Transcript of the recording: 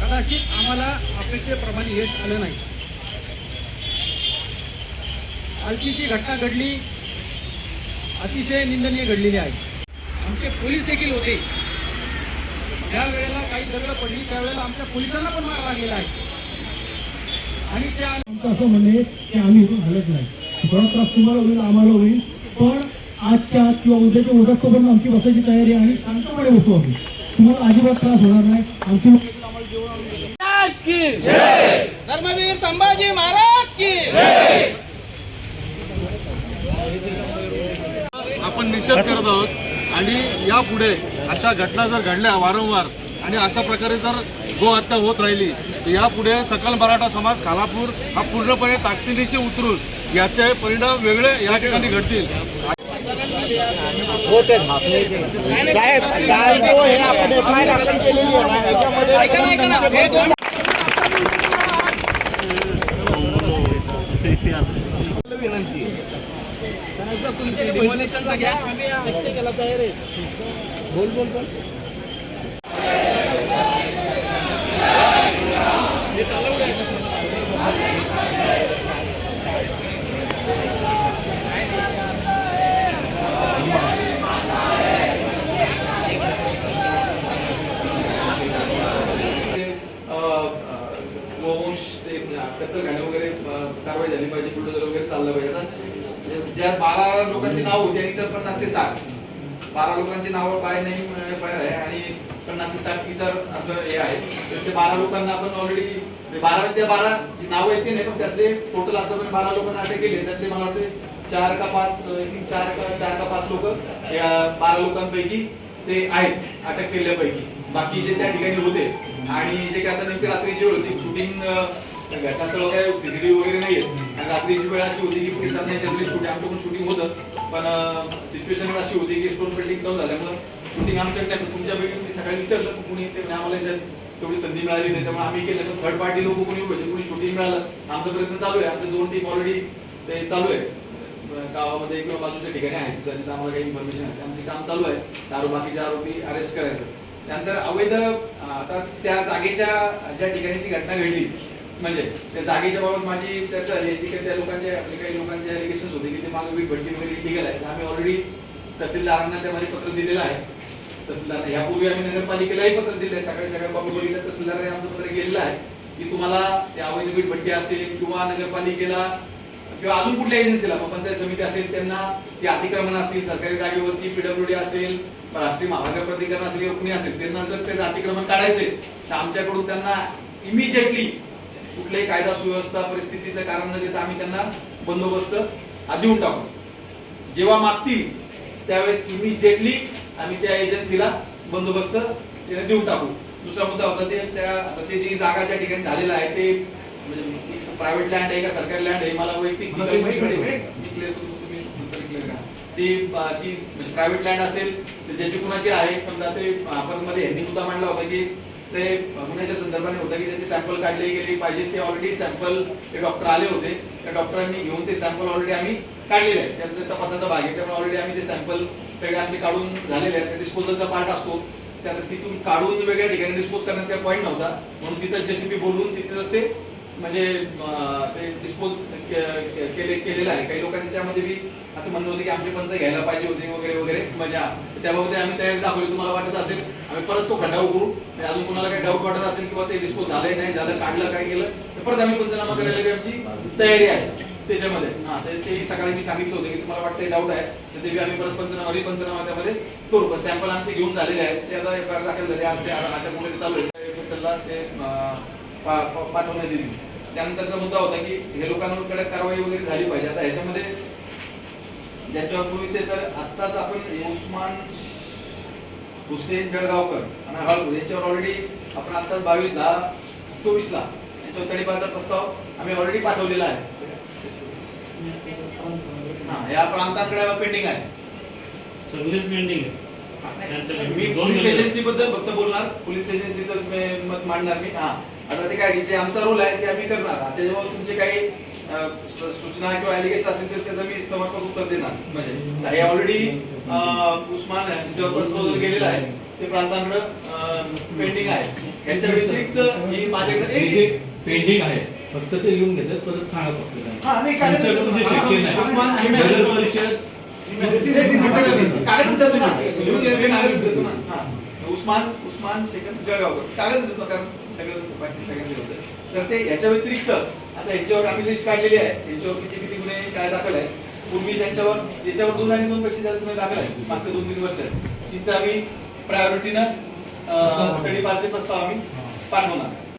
कदाचित आम्हाला अपेक्षेप्रमाणे यश आलं नाही. कालची जी घटना घडली अतिशय निंदनीय घडलेली आहे. आमचे पोलीस देखील होते. ज्या वेळेला काही दगड पडली त्यावेळेला आमच्या पोलिसांना पण मार लागलेला आहे. आणि त्या आमचं असं म्हणणं की आम्ही इथून हलत नाही. थोडा त्रास तुम्हाला होईल आम्हाला होईल पण आजच्या आज किंवा उद्याच्या उद्यापर्यंत आमची बसायची तयारी आहे आणि शांतपणे बसू आम्ही. तुम्हाला अजिबात त्रास होणार नाही. आमची धर्मवीर संभाजी महाराज की आपण निषेध करत आहोत. आणि यापुढे अशा घटना जर घडल्या वारंवार आणि अशा प्रकारे जर गोहत्या होत राहिली तर यापुढे सकल मराठा समाज खालापूर हा पूर्णपणे ताकदीनिशी उतरून याचे परिणाम वेगळे या ठिकाणी घडतील. डिमोलेशनचा घ्या आम्ही केला तयार आहे. बोल बोल बोल ते, अ, अ, गोवंश ते कत्तलखाने वगैरे अ, कारवाई झाली पाहिजे बुलडोजर वगैरे चाललं पाहिजे ज्या बारा लोकांची नाव होती आणि इतर पन्नास ते साठ. बारा लोकांची नावं बाय नाही एफ आय आहे आणि पन्नास ते साठ इतर असं हे आहे. तर ते बारा लोकांना आपण ऑलरेडी म्हणजे बारा त्या बारा नावं येते नाही पण त्यातले टोटल आतापर्यंत बारा लोकांना अटक केली त्यातले मला वाटते चार का पाच चार का चार का पाच लोक या बारा लोकांपैकी ते आहेत अटक केल्यापैकी. बाकी जे त्या ठिकाणी होते. आणि जे काय आता नेमकी रात्रीची वेळ होती शूटिंग घटनास्थळ काय सीसीटीव्ही वगैरे नाहीये आणि रात्रीची वेळ अशी होती की पोलिसांना जनरली शूटिंग आमच्याकडून शूटिंग होतं. पण सिच्युएशन अशी होती की स्टोन बिल्डिंग चालू झाल्यामुळं शूटिंग आमच्याकडे तुमच्या पण तुमच्यापैकी सकाळी विचारलं तर कुणी ते आम्हाला सर तेवढी संधी मिळाली नाही. त्यामुळे आम्ही केलं. तर थर्ड पार्टी लोक कोणी उभे कोणी शूटिंग मिळालं. आमचा प्रयत्न चालू आहे. आमचे दोन टीम ऑलरेडी ते चालू आहे. गावामध्ये किंवा बाजूच्या ठिकाणी आहेत. तर आम्हाला काही इन्फॉर्मेशन आहे आमचे काम चालू आहे. दारू बाकीचे आरोपी अरेस्ट करायचं. त्यानंतर अवैध आता त्या जागेच्या ज्या ठिकाणी ती घटना घडली म्हणजे त्या जागेच्या बाबत माझी चर्चा झाली की त्या लोकांचे आपले काही लोकांचे एलिगेशन होते की ते मागे वीट भट्टी वगैरे इलिगल आहे आम्ही ऑलरेडी तहसीलदारांना त्यामध्ये पत्र दिलेलं आहे. तहसीलदार यापूर्वी आम्ही नगरपालिकेलाही पत्र दिले आहे. सकाळी सकाळी बाबू बघितलं आमचं पत्र गेलेलं आहे की तुम्हाला त्या अवैध वीट भट्टी असेल किंवा नगरपालिकेला किंवा अजून कुठल्या एजन्सीला मग पंचायत समिती असेल त्यांना ती अतिक्रमण असतील सरकारी जागेवरची पीडब्ल्यूडी असेल राष्ट्रीय महानगर प्राधिकरण असेल कोणी असेल त्यांना जर त्याचं अतिक्रमण काढायचे तर आमच्याकडून त्यांना इमिजिएटली कुठल्याही कायदा सुव्यवस्था परिस्थितीचं कारण न देता आम्ही त्यांना बंदोबस्त देऊन टाकू. जेव्हा मागतील त्यावेळेस इमिजिएटली आम्ही त्या एजन्सीला बंदोबस्त त्याने देऊन टाकू. दुसरा मुद्दा होता ते त्या ते जी जागा त्या ठिकाणी झालेलं आहे ते म्हणजे प्रायव्हेट लँड आहे का सरकारी लँड आहे मला वैयक्तिक ते. ती ती म्हणजे प्रायव्हेट लँड असेल तर ज्याची कुणाची आहे समजा ते आपण मध्ये यांनी मुद्दा मांडला होता की ते गुन्ह्याच्या संदर्भाने होतं की त्याचे सॅम्पल काढले गेली पाहिजे. ते ऑलरेडी सॅम्पल ते डॉक्टर आले होते. त्या डॉक्टरांनी घेऊन ते सॅम्पल ऑलरेडी आम्ही काढलेले आहे त्यांचा तपासाचा भाग आहे. त्यामुळे ऑलरेडी आम्ही ते सॅम्पल सगळे आमचे काढून झालेले आहेत. डिस्पोजलचा पार्ट असतो. त्या तिथून काढून वेगळ्या ठिकाणी डिस्पोज करण्यात काही पॉईंट नव्हता. म्हणून तिथं जेसीबी बोलून तिथेच ते म्हणजे ते डिस्पोज केले केलेलं आहे. काही लोकांनी त्यामध्ये बी असं म्हणलं होतं की आमचे पंच घ्यायला पाहिजे होते वगैरे वगैरे. मजा. त्याबाबत आम्ही तयारी दाखवली. तुम्हाला वाटत असेल आम्ही परत तो खड्डा उघडू आणि अजून कुणाला काही डाऊट वाटत असेल किंवा ते डिस्पोज झालंय नाही झालं काढलं काय केलं तर परत आम्ही पंचनामा करायला बी आमची तयारी आहे त्याच्यामध्ये. हा ते तेही सकाळी मी सांगितलं होतं की तुम्हाला वाटतं डाऊट आहे तर ते आम्ही परत पंचनामा पंचनामा त्यामध्ये करू. पण सॅम्पल आमचे घेऊन झालेले आहेत. ते आता एफ आय आर दाखल झाले आज ते अटक वगैरे चालू आहे. सल्ला ते पाठवण्यात येईल त्यानंतरचा मुद्दा होता की हे लोकांवर कडक कारवाई वगैरे झाली पाहिजे. आता ह्याच्यामध्ये ज्याच्यावर पूर्वीचे तर आत्ताच आपण उस्मान हुसेन जळगावकर आणि हळद यांच्यावर ऑलरेडी आपण आत्ताच बावीस दहा चोवीस ला यांच्यावर तडीपारचा प्रस्ताव आम्ही ऑलरेडी पाठवलेला आहे. हा या प्रांतांकडे पेंडिंग आहे. सगळेच पेंडिंग आहे. मी पोलीस एजन्सी बद्दल फक्त बोलणार पोलीस एजन्सीचं मी मत मांडणार मी हा आता ते काय की जे आमचा रोल आहे ते आम्ही करणार आता त्याच्यामुळे तुमचे काही सूचना किंवा अलिगेशन असतील तर त्याचं मी समर्पक उत्तर देणार म्हणजे हे ऑलरेडी उस्मान आहे त्याच्यावर प्रस्ताव गेलेला आहे ते प्रांतांकडे पेंडिंग आहे याच्या व्यतिरिक्त ही माझ्याकडे हे पेंडिंग आहे फक्त ते लिहून घेतात परत सांगा फक्त. हा नाही शक्य परिषद उस्मान उस्मान शेखर जळगावकर. कागद देतो कारण सगळं बाकी सगळ्यांचे होतं. तर ते याच्या व्यतिरिक्त आता यांच्यावर आम्ही लिस्ट काढलेली आहे. यांच्यावर किती किती गुन्हे काय दाखल आहे. पूर्वी त्यांच्यावर याच्यावर दोन आणि दोन जास्त गुन्हे दाखल आहे मागच्या दोन तीन वर्षात तिचं आम्ही प्रायोरिटीनं तडीपारचे प्रस्ताव आम्ही पाठवणार.